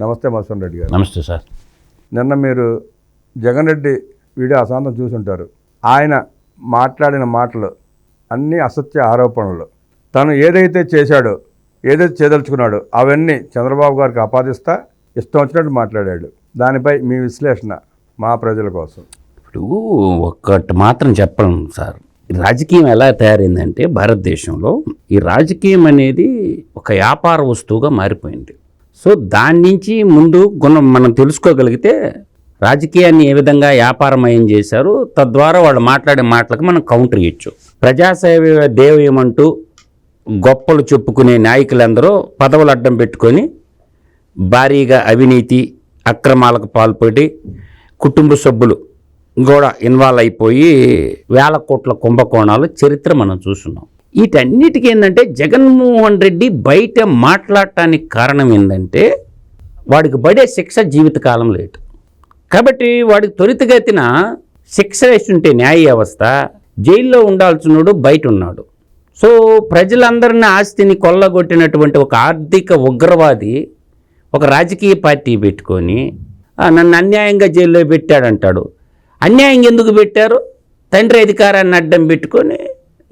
నమస్తే మసన్ రెడ్డి గారు. నమస్తే సార్. నిన్న మీరు జగన్ రెడ్డి వీడియో అశాంతం చూసుంటారు ఆయన మాట్లాడిన మాటలు అన్నీ అసత్య ఆరోపణలు. తను ఏదైతే చేశాడో ఏదైతే చేయదలుచుకున్నాడో అవన్నీ చంద్రబాబు గారికి ఆపాదిస్తా ఇష్టం వచ్చినట్టు మాట్లాడాడు. దానిపై మీ విశ్లేషణ మా ప్రజల కోసం. ఇప్పుడు ఒక్కటి మాత్రం చెప్పను సార్. రాజకీయం ఎలా తయారైందంటే భారతదేశంలో ఈ రాజకీయం అనేది ఒక వ్యాపార వస్తువుగా మారిపోయింది. సో దాని నుంచి ముందు గుణం మనం తెలుసుకోగలిగితే రాజకీయాన్ని ఏ విధంగా వ్యాపారమయం చేశారు తద్వారా వాళ్ళు మాట్లాడే మాటలకు మనం కౌంటర్ ఇవ్వచ్చు ప్రజాసేవ దేవయమంటూ గొప్పలు చెప్పుకునే నాయకులందరూ పదవులు అడ్డం పెట్టుకొని భారీగా అవినీతి అక్రమాలకు పాల్పడి కుటుంబ సభ్యులు కూడా ఇన్వాల్వ్ అయిపోయి వేల కోట్ల కుంభకోణాలు చరిత్ర మనం చూస్తున్నాం. వీటన్నిటికీ ఏంటంటే జగన్మోహన్ రెడ్డి బయట మాట్లాడటానికి కారణం ఏంటంటే వాడికి పడే శిక్ష జీవితకాలం లేటు. కాబట్టి వాడికి త్వరితగతిన శిక్ష వేస్తుంటే న్యాయ వ్యవస్థ జైల్లో ఉండాల్సినోడు బయట ఉన్నాడు సో ప్రజలందరిని ఆస్తిని కొల్లగొట్టినటువంటి ఒక ఆర్థిక ఉగ్రవాది ఒక రాజకీయ పార్టీ పెట్టుకొని నన్ను అన్యాయంగా జైల్లో పెట్టాడంటాడు. అన్యాయంగా ఎందుకు పెట్టారు? తండ్రి అధికారాన్ని అడ్డం పెట్టుకొని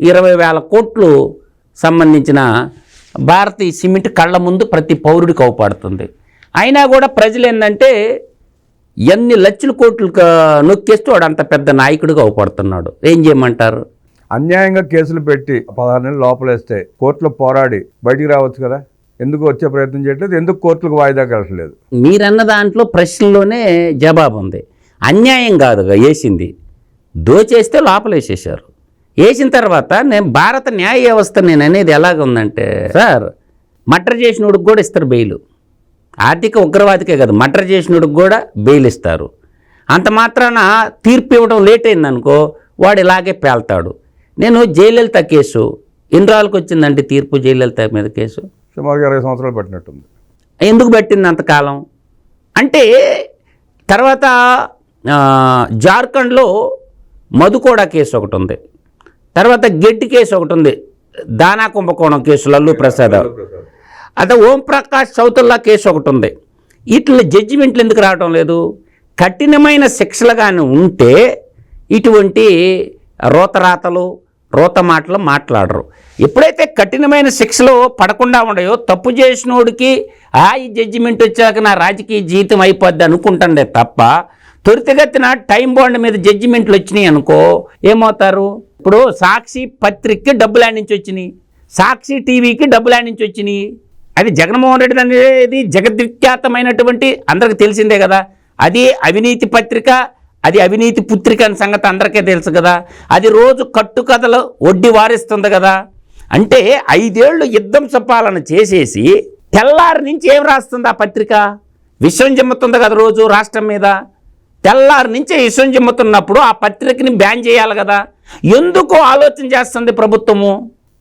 ఇరవై వేల కోట్లు సంబంధించిన భారతీయ సిమెంట్ కళ్ళ ముందు ప్రతి పౌరుడికి అవపడుతుంది. అయినా కూడా ప్రజలు ఏంటంటే ఎన్ని లక్షల కోట్లు నొక్కేస్తూ వాడు అంత పెద్ద నాయకుడిగా అవపడుతున్నాడు. ఏం చేయమంటారు? అన్యాయంగా కేసులు పెట్టి పదహారు నెలలు లోపలేస్తే కోర్టులో పోరాడి బయటికి రావచ్చు కదా? ఎందుకు వచ్చే ప్రయత్నం చేయట్లేదు? ఎందుకు కోర్టులకు వాయిదాకి వెళ్ళట్లేదు మీరన్న దాంట్లో ప్రశ్నలోనే జవాబు ఉంది. అన్యాయం కాదుగా వేసింది. దోచేస్తే లోపలేసేసారు వేసిన తర్వాత నేను భారత న్యాయ వ్యవస్థ నేను అనేది ఎలాగ ఉందంటే సార్. మటర్ చేసినోడికి కూడా ఇస్తారు బెయిల్. ఆర్థిక ఉగ్రవాదికే కాదు మటర్ చేసినోడికి కూడా బెయిల్ ఇస్తారు. అంత మాత్రాన తీర్పు ఇవ్వడం లేట్ అయిందనుకో వాడు ఇలాగే పేల్తాడు. నేను జయలలిత కేసు ఎన్ని రోజులకు వచ్చిందంటే తీర్పు జయలలిత మీద కేసు? సుమారుగా ఇరవై సంవత్సరాలు పట్టినట్టుంది. ఎందుకు పెట్టింది అంతకాలం అంటే తర్వాత ఆ, జార్ఖండ్లో మధుకోడ కేసు ఒకటి ఉంది. తర్వాత గెడ్డి కేసు ఒకటి ఉంది. దానా కుంభకోణం కేసు లల్లు ప్రసాద్. అదే ఓం ప్రకాష్ చౌతుల్లా కేసు ఒకటి ఉంది. వీటిలో జడ్జిమెంట్లు ఎందుకు రావడం లేదు? కఠినమైన శిక్షలు కానీ ఉంటే ఇటువంటి రోతరాతలు రోత మాటలు మాట్లాడరు. ఎప్పుడైతే కఠినమైన శిక్షలు పడకుండా ఉండయో తప్పు చేసినోడికి ఆ ఈ జడ్జిమెంట్ వచ్చాక నా రాజకీయ జీవితం అయిపోద్ది అనుకుంటుండే తప్ప త్వరితగతిన టైం బాండ్ మీద జడ్జిమెంట్లు వచ్చినాయి అనుకో ఏమవుతారు? ఇప్పుడు సాక్షి పత్రికకి డబ్బులు ఆడి నుంచి వచ్చినాయి? సాక్షి టీవీకి డబ్బులు ఆడి నుంచి వచ్చినాయి? అది జగన్మోహన్ రెడ్డి అనేది జగద్విఖ్యాతమైనటువంటి అందరికి తెలిసిందే కదా. అది అవినీతి పత్రిక అది అవినీతి పుత్రిక అనే సంగతి అందరికీ తెలుసు కదా. అది రోజు కట్టుకథలు వడ్డీ వారిస్తుంది కదా. అంటే ఐదేళ్ళు యుద్ధం సపాలన చేసేసి తెల్లారి నుంచి ఏం రాస్తుంది ఆ పత్రిక? విషయం చెమ్ముతుంది కదా రోజు రాష్ట్రం మీద. తెల్లారి నుంచే విషయం చెమ్ముతున్నప్పుడు ఆ పత్రికని బ్యాన్ చేయాలి కదా. ఎందుకు ఆలోచన చేస్తుంది ప్రభుత్వము?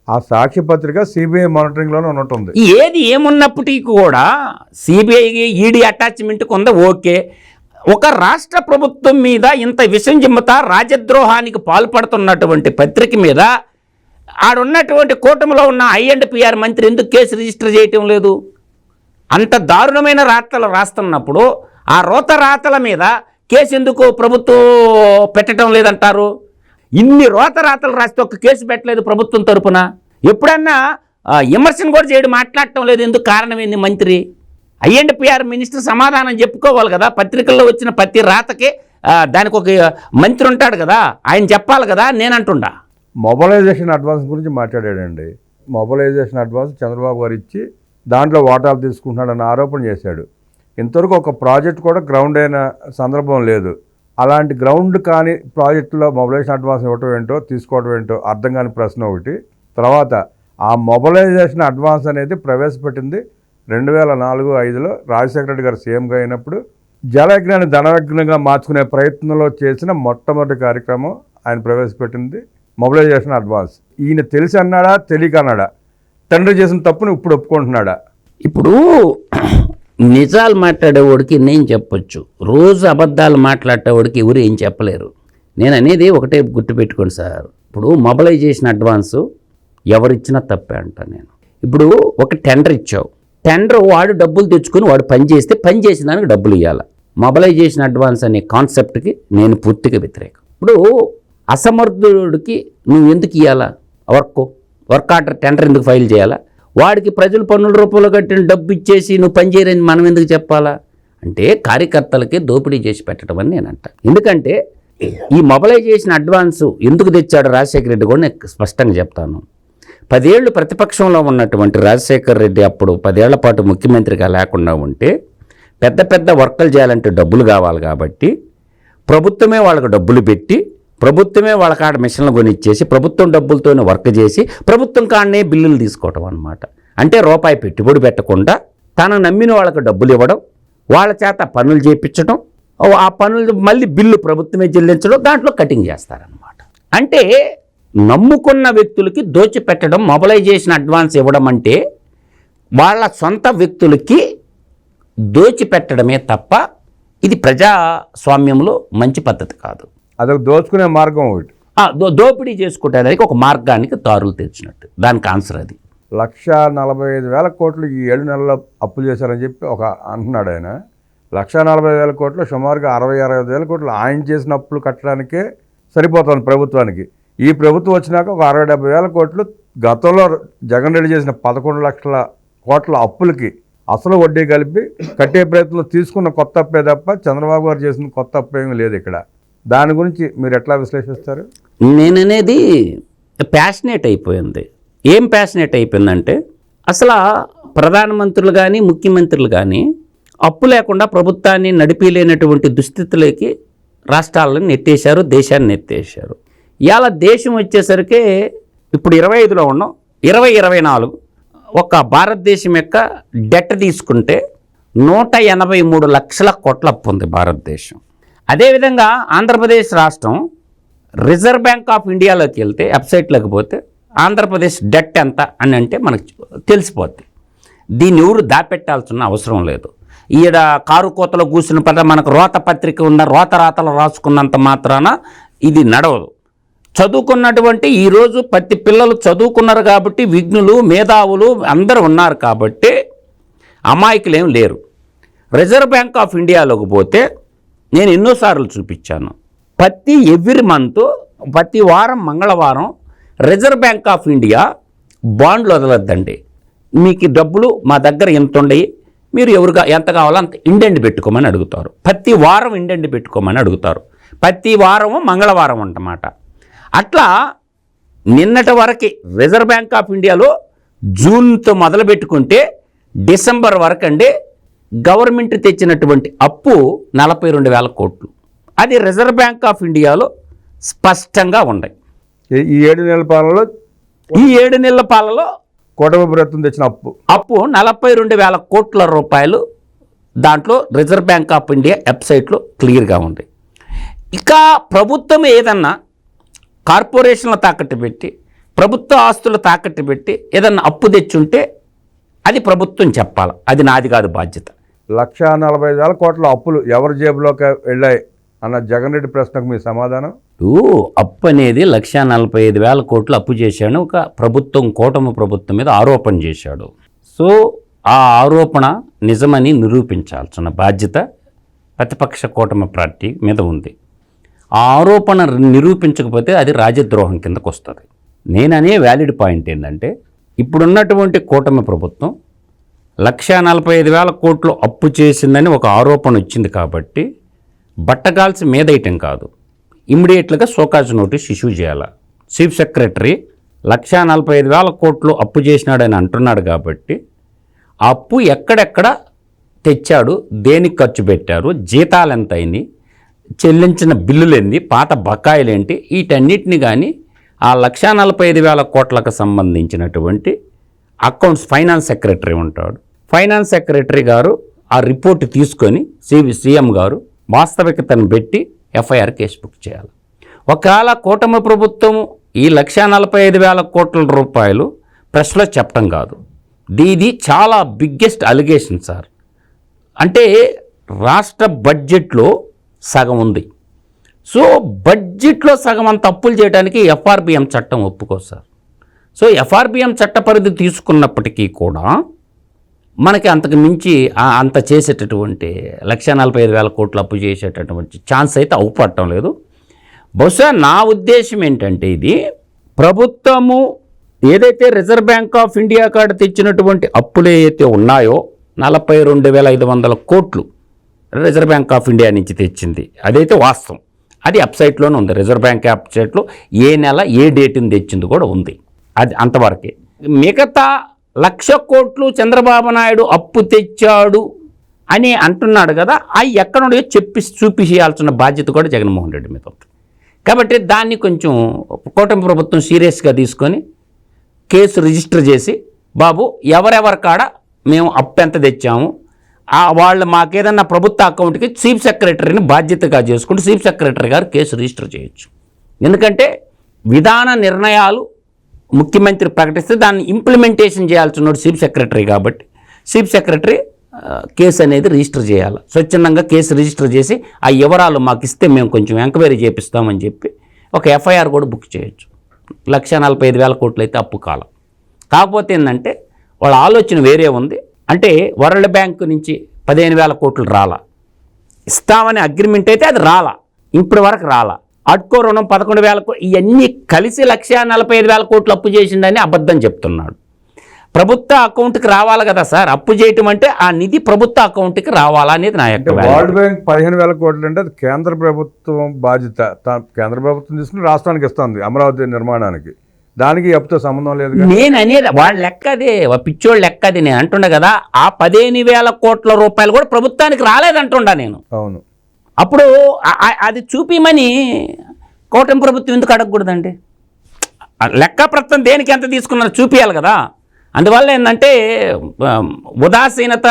ఆ సాక్షి పత్రిక సిబిఐ మానిటరింగ్లోనే ఉన్నట్టుంది. ఏది ఏమున్నప్పటికీ కూడా సిబిఐకి ఈడీ అటాచ్మెంట్కి ఉందా ఓకే. ఒక రాష్ట్ర ప్రభుత్వం మీద ఇంత విషం జిమ్మత రాజద్రోహానికి పాల్పడుతున్నటువంటి పత్రిక మీద ఆడున్నటువంటి కూటమిలో ఉన్న ఐ అండ్ పిఆర్ మంత్రి ఎందుకు కేసు రిజిస్టర్ చేయటం లేదు? అంత దారుణమైన రాతలు రాస్తున్నప్పుడు ఆ రోత రాతల మీద కేసు ఎందుకు ప్రభుత్వం పెట్టడం లేదంటారు? ఇన్ని రోత రాతలు రాస్తే ఒక కేసు పెట్టలేదు ప్రభుత్వం తరపున? ఎప్పుడన్నా విమర్శను కూడా చేయడం మాట్లాడటం లేదు. ఎందుకు కారణం ఏంది మంత్రి? ఐఎండ్ పిఆర్ మినిస్టర్ సమాధానం చెప్పుకోవాలి కదా. పత్రికల్లో వచ్చిన ప్రతి రాతకి దానికి ఒక మంత్రి ఉంటాడు కదా. ఆయన చెప్పాలి కదా నేను అంటుండా. మొబలైజేషన్ అడ్వాన్స్ గురించి మాట్లాడాడండి. మొబలైజేషన్ అడ్వాన్స్ చంద్రబాబు గారు ఇచ్చి దాంట్లో వాటాలు తీసుకుంటున్నాడన్న ఆరోపణ చేశాడు. ఇంతవరకు ఒక ప్రాజెక్ట్ కూడా గ్రౌండ్ అయిన సందర్భం లేదు. అలాంటి గ్రౌండ్ కాని ప్రాజెక్టులో మొబిలైజేషన్ అడ్వాన్స్ ఇవ్వటం ఏంటో తీసుకోవడం ఏంటో అర్థం కాని ప్రశ్న ఒకటి. తర్వాత ఆ మొబలైజేషన్ అడ్వాన్స్ అనేది ప్రవేశపెట్టింది రెండు వేల నాలుగు ఐదులో రాజశేఖర రెడ్డి గారు సీఎంగా అయినప్పుడు. జలయజ్ఞాన్ని ధనయజ్ఞంగా మార్చుకునే ప్రయత్నంలో చేసిన మొట్టమొదటి కార్యక్రమం ఆయన ప్రవేశపెట్టింది మొబిలైజేషన్ అడ్వాన్స్. ఈయన తెలిసి అన్నాడా? తెలియక అన్నాడా? తండ్రి చేసిన తప్పును ఇప్పుడు ఒప్పుకుంటున్నాడా? ఇప్పుడు నిజాలు మాట్లాడేవాడికి నేను చెప్పొచ్చు. రోజు అబద్ధాలు మాట్లాడేవాడికి ఎవరు ఏం చెప్పలేరు. నేను అనేది ఒకటే గుర్తుపెట్టుకోండి సార్. ఇప్పుడు మొబలైజేషన్ అడ్వాన్సు ఎవరిచ్చినా తప్పే అంట నేను. ఇప్పుడు ఒక టెండర్ ఇచ్చావు. టెండర్ వాడు డబ్బులు తెచ్చుకొని వాడు పని చేస్తే పని చేసిన దానికి డబ్బులు ఇవ్వాలి మొబలైజేషన్ అడ్వాన్స్ అనే కాన్సెప్ట్కి నేను పూర్తిగా వ్యతిరేకం. ఇప్పుడు అసమర్థుడికి నువ్వు ఎందుకు ఇవ్వాలా వర్క్. వర్క్ ఆర్డర్ టెండర్ ఎందుకు ఫైల్ చేయాలా? వాడికి ప్రజలు పన్నుల రూపంలో కట్టిన డబ్బు ఇచ్చేసి నువ్వు పని చేయరని మనం ఎందుకు చెప్పాలా? అంటే కార్యకర్తలకి దోపిడీ చేసి పెట్టడం అని నేను అంట ఎందుకంటే ఈ మొబలైజేషన్ అడ్వాన్సు ఎందుకు తెచ్చాడు రాజశేఖర రెడ్డి కూడా నేను స్పష్టంగా చెప్తాను. పదేళ్ళు ప్రతిపక్షంలో ఉన్నటువంటి రాజశేఖర రెడ్డి అప్పుడు పదేళ్ళ పాటు ముఖ్యమంత్రిగా లేకుండా ఉంటే పెద్ద పెద్ద వర్కలు చేయాలంటే డబ్బులు కావాలి కాబట్టి ప్రభుత్వమే వాళ్ళకు డబ్బులు పెట్టి ప్రభుత్వమే వాళ్ళ కాడ మిషన్లు కొనిచ్చేసి ప్రభుత్వం డబ్బులతోనే వర్క్ చేసి ప్రభుత్వం కాడనే బిల్లులు తీసుకోవటం అనమాట అంటే రూపాయి పెట్టుబడి పెట్టకుండా తన నమ్మిన వాళ్ళకు డబ్బులు ఇవ్వడం వాళ్ళ చేత పనులు చేయించడం ఆ పనులు మళ్ళీ బిల్లు ప్రభుత్వమే చెల్లించడం దాంట్లో కటింగ్ చేస్తారనమాట అంటే నమ్ముకున్న వ్యక్తులకి దోచిపెట్టడం మొబలైజేషన్ అడ్వాన్స్ ఇవ్వడం అంటే వాళ్ళ సొంత వ్యక్తులకి దోచిపెట్టడమే తప్ప ఇది ప్రజాస్వామ్యంలో మంచి పద్ధతి కాదు. అదొక దోచుకునే మార్గం ఒకటి. దోపిడీ చేసుకుంటానికి ఒక మార్గానికి దారులు తెచ్చినట్టు దానికి ఆన్సర్ అది. లక్ష నలభై ఐదు వేల కోట్లు ఈ ఏడు నెలల్లో అప్పులు చేశారని చెప్పి ఒక అంటున్నాడు ఆయన. లక్ష నలభై వేల కోట్లు సుమారుగా అరవై అరవై ఐదు వేల కోట్లు ఆయన చేసిన అప్పులు కట్టడానికే సరిపోతుంది ప్రభుత్వానికి. ఈ ప్రభుత్వం వచ్చినాక ఒక అరవై డెబ్బై వేల కోట్లు గతంలో జగన్ రెడ్డి చేసిన పదకొండు లక్షల కోట్ల అప్పులకి అసలు వడ్డీ కలిపి కట్టే ప్రయత్నంలో తీసుకున్న కొత్త అప్పే తప్ప చంద్రబాబు గారు చేసిన కొత్త అప్పు ఏమీ లేదు ఇక్కడ. దాని గురించి మీరు ఎట్లా విశ్లేషిస్తారు? నేననేది ప్యాషనేట్ అయిపోయింది. ఏం ప్యాషనేట్ అయిపోయిందంటే అసలు ప్రధానమంత్రులు కానీ ముఖ్యమంత్రులు కానీ అప్పు లేకుండా ప్రభుత్వాన్ని నడిపిలేనటువంటి దుస్థితిలోకి రాష్ట్రాలను నెట్టేశారు దేశాన్ని నెట్టేశారు. ఇవాళ దేశం వచ్చేసరికి ఇప్పుడు ఇరవై ఐదులో ఉన్నాం. ఇరవై ఇరవై నాలుగు ఒక భారతదేశం యొక్క డెట్ తీసుకుంటే నూట ఎనభై మూడు లక్షల కోట్ల అప్పు ఉంది భారతదేశం. అదేవిధంగా ఆంధ్రప్రదేశ్ రాష్ట్రం రిజర్వ్ బ్యాంక్ ఆఫ్ ఇండియాలోకి వెళ్తే వెబ్సైట్లోకి పోతే ఆంధ్రప్రదేశ్ డెట్ ఎంత అని అంటే మనకు తెలిసిపోద్ది. దీన్ని ఎవరు దాపెట్టాల్సిన అవసరం లేదు. ఈడ కారు కోతలో కూర్చున్న పద మనకు రోత పత్రిక ఉన్న రోత రాతలు రాసుకున్నంత మాత్రాన ఇది నడవదు. చదువుకున్నటువంటి ఈరోజు ప్రతి పిల్లలు చదువుకున్నారు కాబట్టి విఘ్నులు మేధావులు అందరూ ఉన్నారు కాబట్టి అమాయకులు ఏం లేరు. రిజర్వ్ బ్యాంక్ ఆఫ్ ఇండియాలోకి పోతే నేను ఎన్నోసార్లు చూపించాను. ప్రతి ఎవ్రీ మంత్ ప్రతి వారం మంగళవారం రిజర్వ్ బ్యాంక్ ఆఫ్ ఇండియా బాండ్లు వదలొద్దండి. మీకు డబ్బులు మా దగ్గర ఎంత ఉండయి? మీరు ఎవరుగా ఎంత కావాలో అంత ఇండెండ్ పెట్టుకోమని అడుగుతారు. ప్రతి వారం ఇండెండ్ పెట్టుకోమని అడుగుతారు. ప్రతి వారము మంగళవారం అన్నమాట. అట్లా నిన్నటి వరకు రిజర్వ్ బ్యాంక్ ఆఫ్ ఇండియాలో జూన్తో మొదలు పెట్టుకుంటే డిసెంబర్ వరకు అండి గవర్నమెంట్ తెచ్చినటువంటి అప్పు నలభై రెండు వేల కోట్లు. అది రిజర్వ్ బ్యాంక్ ఆఫ్ ఇండియాలో స్పష్టంగా ఉన్నాయి. ఈ- ఏడు నెలల పాలనలో ఈ ఏడు నెలల పాలలో కూటమి ప్రభుత్వం తెచ్చిన అప్పు. అప్పు నలభై రెండు వేల కోట్ల రూపాయలు దాంట్లో రిజర్వ్ బ్యాంక్ ఆఫ్ ఇండియా వెబ్సైట్లో క్లియర్గా ఉంది. ఇక ప్రభుత్వం ఏదన్నా కార్పొరేషన్ల తాకట్టు పెట్టి ప్రభుత్వ ఆస్తులు తాకట్టు పెట్టి ఏదన్నా అప్పు తెచ్చుంటే అది ప్రభుత్వం చెప్పాలి. అది నాది కాదు బాధ్యత. లక్ష నలభై ఐదు వేల కోట్ల అప్పులు ఎవరి జేబులోకి వెళ్ళాయి అన్న జగన్ రెడ్డి ప్రశ్నకు మీ సమాధానం? ఇప్పుడు అప్పు అనేది లక్ష నలభై ఐదు వేల కోట్లు అప్పు చేశాడు. ఒక ప్రభుత్వం కూటమి ప్రభుత్వం మీద ఆరోపణ చేశాడు. సో ఆ ఆరోపణ నిజమని నిరూపించాల్సిన బాధ్యత ప్రతిపక్ష కూటమి పార్టీ మీద ఉంది. ఆ ఆరోపణ నిరూపించకపోతే అది రాజద్రోహం కిందకు వస్తుంది నేననే వ్యాలిడ్ పాయింట్ ఏంటంటే ఇప్పుడున్నటువంటి కూటమి ప్రభుత్వం లక్షా నలభై ఐదు వేల కోట్లు అప్పు చేసిందని ఒక ఆరోపణ వచ్చింది కాబట్టి బట్టగాల్సి మీదయటం కాదు. ఇమ్మీడియట్లుగా సోకాజ్ నోటీస్ ఇష్యూ చేయాలి. చీఫ్ సెక్రటరీ లక్షా నలభై ఐదు వేల కోట్లు అప్పు చేసినాడని అంటున్నాడు కాబట్టి ఆ అప్పు ఎక్కడెక్కడ తెచ్చాడు దేనికి ఖర్చు పెట్టారు జీతాలు ఎంత అయినాయి చెల్లించిన బిల్లులు ఏంది పాత బకాయిలు ఏంటి వీటన్నిటిని కానీ ఆ లక్షా నలభై ఐదు వేల కోట్లకు సంబంధించినటువంటి అకౌంట్స్ ఫైనాన్స్ సెక్రటరీ ఉంటాడు. ఫైనాన్స్ సెక్రటరీ గారు ఆ రిపోర్ట్ తీసుకొని సివి సీఎం గారు వాస్తవికతను పెట్టి ఎఫ్ఐఆర్ కేసు బుక్ చేయాలి. ఒకవేళ కూటమి ప్రభుత్వం ఈ లక్ష నలభై ఐదు వేల కోట్ల రూపాయలు ప్రెస్లో చెప్పడం కాదు. దీది చాలా బిగ్గెస్ట్ అలిగేషన్ సార్ అంటే రాష్ట్ర బడ్జెట్లో సగం ఉంది. సో బడ్జెట్లో సగం అంత అప్పులు చేయడానికి ఎఫ్ఆర్బిఎం చట్టం ఒప్పుకో సార్ సో ఎఫ్ఆర్బిఎం చట్ట పరిధి తీసుకున్నప్పటికీ కూడా మనకి అంతకు మించి అంత చేసేటటువంటి లక్ష నలభై ఐదు వేల కోట్లు అప్పు చేసేటటువంటి ఛాన్స్ అయితే అవుపడటం లేదు. బహుశా నా ఉద్దేశం ఏంటంటే ఇది ప్రభుత్వము ఏదైతే రిజర్వ్ బ్యాంక్ ఆఫ్ ఇండియా కాడ తెచ్చినటువంటి అప్పులు ఏవైతే ఉన్నాయో నలభై రెండు వేల ఐదు వందల కోట్లు రిజర్వ్ బ్యాంక్ ఆఫ్ ఇండియా నుంచి తెచ్చింది. అదైతే వాస్తవం. అది వెబ్సైట్లోనే ఉంది. రిజర్వ్ బ్యాంక్ వెబ్సైట్లో ఏ నెల ఏ డేట్ని తెచ్చింది కూడా ఉంది. అది అంతవరకే. మిగతా లక్ష కోట్లు చంద్రబాబు నాయుడు అప్పు తెచ్చాడు అని అంటున్నాడు కదా అవి ఎక్కడ చెప్పి చూపించాల్సిన బాధ్యత కూడా జగన్మోహన్ రెడ్డి మీద ఉంటుంది. కాబట్టి దాన్ని కొంచెం కూటమి ప్రభుత్వం సీరియస్గా తీసుకొని కేసు రిజిస్టర్ చేసి బాబు ఎవరెవరి కాడ మేము అప్పు ఎంత తెచ్చాము? ఆ వాళ్ళు మాకేదన్నా ప్రభుత్వ అకౌంట్కి చీఫ్ సెక్రటరీని బాధ్యతగా చేసుకుంటూ చీఫ్ సెక్రటరీ గారు కేసు రిజిస్టర్ చేయొచ్చు. ఎందుకంటే విధాన నిర్ణయాలు ముఖ్యమంత్రి ప్రకటిస్తే దాన్ని ఇంప్లిమెంటేషన్ చేయాల్సిన చీఫ్ సెక్రటరీ కాబట్టి చీఫ్ సెక్రటరీ కేసు అనేది రిజిస్టర్ చేయాలి. స్వచ్ఛందంగా కేసు రిజిస్టర్ చేసి ఆ వివరాలు మాకు ఇస్తే మేము కొంచెం ఎంక్వైరీ చేపిస్తామని చెప్పి ఒక ఎఫ్ఐఆర్ కూడా బుక్ చేయొచ్చు. లక్ష నలభై ఐదు వేల కోట్లు అయితే అప్పు కాలం. కాకపోతే ఏంటంటే వాళ్ళ ఆలోచన వేరే ఉంది. అంటే వరల్డ్ బ్యాంక్ నుంచి పదిహేను వేల కోట్లు రాలా. ఇస్తామనే అగ్రిమెంట్ అయితే అది రాలా. ఇప్పటి వరకు రాలా. అడ్కో రుణం పదకొండు వేల ఇవన్నీ కలిసి లక్ష నలభై ఐదు వేల కోట్లు అప్పు చేసిందని అబద్ధం చెప్తున్నాడు. ప్రభుత్వ అకౌంట్కి రావాలి కదా సార్ అప్పు చేయటం అంటే ఆ నిధి ప్రభుత్వ అకౌంట్కి రావాలా అనేది నా యొక్క. వరల్డ్ బ్యాంక్ పదిహేను వేల కోట్లు అంటే అది కేంద్ర ప్రభుత్వం బాధ్యత. కేంద్ర ప్రభుత్వం తీసుకుని రాష్ట్రానికి ఇస్తుంది అమరావతి నిర్మాణానికి. దానికి అప్పుతో సంబంధం లేదు నేను అనేది వాళ్ళ లెక్క అదే పిచ్చోళ్ళ లెక్క అది నేను అంటుండే కదా ఆ పదిహేను వేల కోట్ల రూపాయలు కూడా ప్రభుత్వానికి రాలేదంటుండా నేను. అవును. అప్పుడు అది చూపిమని కూటమి ప్రభుత్వం ఎందుకు అడగకూడదండి? లెక్క ప్రస్తుతం దేనికి ఎంత తీసుకున్నారో చూపించాలి కదా. అందువల్ల ఏంటంటే ఉదాసీనత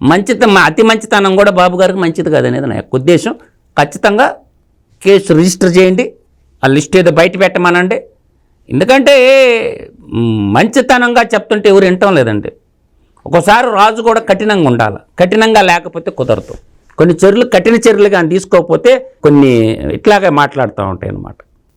మంచిత అతి మంచితనం కూడా బాబు గారికి మంచిది కాదనేది నా యొక్క ఉద్దేశం. ఖచ్చితంగా కేసు రిజిస్టర్ చేయండి ఆ లిస్ట్ ఏదో బయట పెట్టమనండి. ఎందుకంటే మంచితనంగా చెప్తుంటే ఎవరు వినటం లేదండి. ఒక్కోసారి రాజు కూడా కఠినంగా ఉండాలి. కఠినంగా లేకపోతే కుదరదు. కొన్ని చర్యలు కఠిన చర్యలు కానీ తీసుకోకపోతే కొన్ని ఇట్లాగే మాట్లాడుతూ ఉంటాయి అన్నమాట